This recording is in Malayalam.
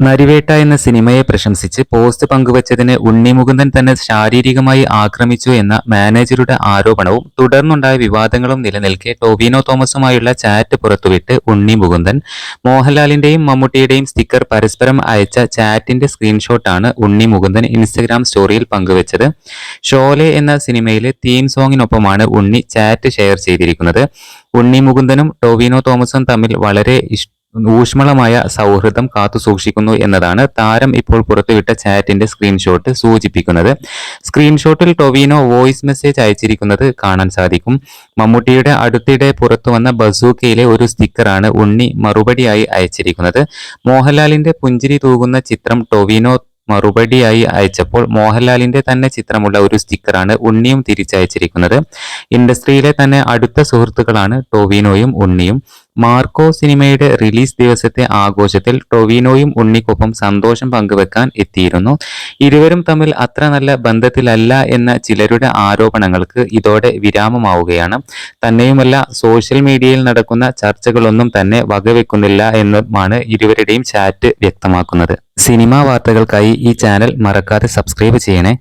നരിവേട്ട എന്ന സിനിമയെ പ്രശംസിച്ച് പോസ്റ്റ് പങ്കുവച്ചതിന് ഉണ്ണിമുകുന്ദൻ തന്നെ ശാരീരികമായി ആക്രമിച്ചു എന്ന മാനേജറുടെ ആരോപണവും തുടർന്നുണ്ടായ വിവാദങ്ങളും നിലനിൽക്കെ ടോവിനോ തോമസുമായുള്ള ചാറ്റ് പുറത്തുവിട്ട് ഉണ്ണി മുകുന്ദൻ മോഹൻലാലിന്റെയും മമ്മൂട്ടിയുടെയും സ്റ്റിക്കർ പരസ്പരം അയച്ച ചാറ്റിന്റെ സ്ക്രീൻഷോട്ടാണ് ഉണ്ണി മുകുന്ദൻ ഇൻസ്റ്റഗ്രാം സ്റ്റോറിയിൽ പങ്കുവച്ചത്. ഷോലെ എന്ന സിനിമയിലെ തീം സോങ്ങിനൊപ്പമാണ് ഉണ്ണി ചാറ്റ് ഷെയർ ചെയ്തിരിക്കുന്നത്. ഉണ്ണി മുകുന്ദനും ടോവിനോ തോമസും തമ്മിൽ വളരെ ഇഷ്ട ഊഷ്മളമായ സൗഹൃദം കാത്തുസൂക്ഷിക്കുന്നു എന്നതാണ്. താരം ഇപ്പോൾ പുറത്തുവിട്ട ചാറ്റിന്റെ സ്ക്രീൻഷോട്ട് സൂചിപ്പിക്കുന്നത്. സ്ക്രീൻഷോട്ടിൽ ടൊവിനോ വോയിസ് മെസ്സേജ് അയച്ചിരിക്കുന്നത് കാണാൻ സാധിക്കും. മമ്മൂട്ടിയുടെ അടുത്തിടെ പുറത്തു വന്ന ബസൂക്കയിലെ ഒരു സ്റ്റിക്കറാണ് ഉണ്ണി മറുപടിയായി അയച്ചിരിക്കുന്നത്. മോഹൻലാലിന്റെ പുഞ്ചിരി തൂകുന്ന ചിത്രം ടൊവിനോ മറുപടിയായി അയച്ചപ്പോൾ മോഹൻലാലിന്റെ തന്നെ ചിത്രമുള്ള ഒരു സ്റ്റിക്കറാണ് ഉണ്ണിയും തിരിച്ചയച്ചിരിക്കുന്നത്. ഇൻഡസ്ട്രിയിലെ തന്നെ അടുത്ത സുഹൃത്തുക്കളാണ് ടൊവിനോയും ഉണ്ണിയും. മാർക്കോ സിനിമയുടെ റിലീസ് ദിവസത്തെ ആഘോഷത്തിൽ ടൊവിനോയും ഉണ്ണിക്കൊപ്പം സന്തോഷം പങ്കുവെക്കാൻ എത്തിയിരുന്നു. ഇരുവരും തമ്മിൽ അത്ര നല്ല ബന്ധത്തിലല്ല എന്ന ചിലരുടെ ആരോപണങ്ങൾക്ക് ഇതോടെ വിരാമമാവുകയാണ്. തന്നെയുമല്ല സോഷ്യൽ മീഡിയയിൽ നടക്കുന്ന ചർച്ചകളൊന്നും തന്നെ വകവെക്കുന്നില്ല എന്നുമാണ് ഇരുവരുടെയും ചാറ്റ് വ്യക്തമാക്കുന്നത്. സിനിമാ വാർത്തകൾക്കായി ഈ ചാനൽ മറക്കാതെ സബ്സ്ക്രൈബ് ചെയ്യണേ.